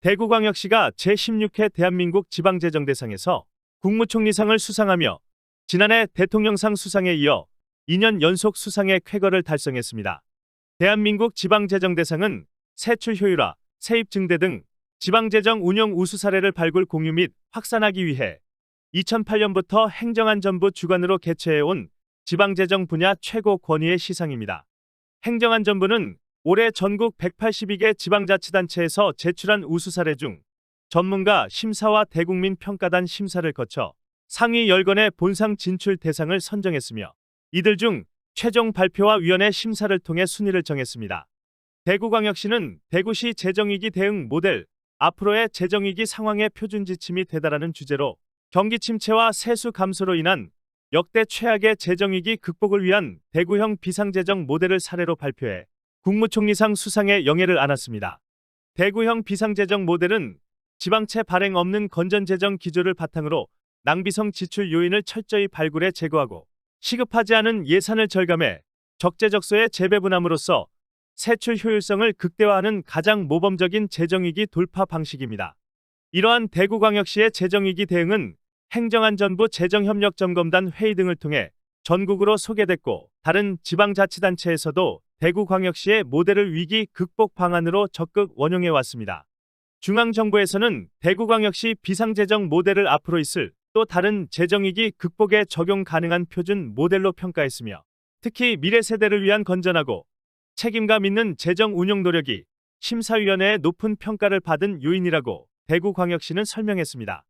대구광역시가 제16회 대한민국 지방재정 대상에서 국무총리상을 수상하며 지난해 대통령상 수상에 이어 2년 연속 수상의 쾌거를 달성했습니다. 대한민국 지방재정 대상은 세출 효율화, 세입 증대 등 지방재정 운영 우수 사례를 발굴 공유 및 확산하기 위해 2008년부터 행정안전부 주관으로 개최해온 지방재정 분야 최고 권위의 시상입니다. 행정안전부는 올해 전국 182개 지방자치단체에서 제출한 우수 사례 중 전문가 심사와 대국민 평가단 심사를 거쳐 상위 10건의 본상 진출 대상을 선정했으며 이들 중 최종 발표와 위원회 심사를 통해 순위를 정했습니다. 대구광역시는 대구시 재정위기 대응 모델 앞으로의 재정위기 상황의 표준 지침이 되다라는 주제로 경기 침체와 세수 감소로 인한 역대 최악의 재정위기 극복을 위한 대구형 비상재정 모델을 사례로 발표해 국무총리상 수상의 영예를 안았습니다. 대구형 비상재정 모델은 지방채 발행 없는 건전재정 기조를 바탕으로 낭비성 지출 요인을 철저히 발굴해 제거하고 시급하지 않은 예산을 절감해 적재적소에 재배분함으로써 세출 효율성을 극대화하는 가장 모범적인 재정위기 돌파 방식입니다. 이러한 대구광역시의 재정위기 대응은 행정안전부 재정협력점검단 회의 등을 통해 전국으로 소개됐고 다른 지방자치단체에서도 대구광역시의 모델을 위기 극복 방안으로 적극 원용해 왔습니다. 중앙정부에서는 대구광역시 비상재정 모델을 앞으로 있을 또 다른 재정위기 극복에 적용 가능한 표준 모델로 평가했으며 특히 미래 세대를 위한 건전하고 책임감 있는 재정 운용 노력이 심사위원회의 높은 평가를 받은 요인이라고 대구광역시는 설명했습니다.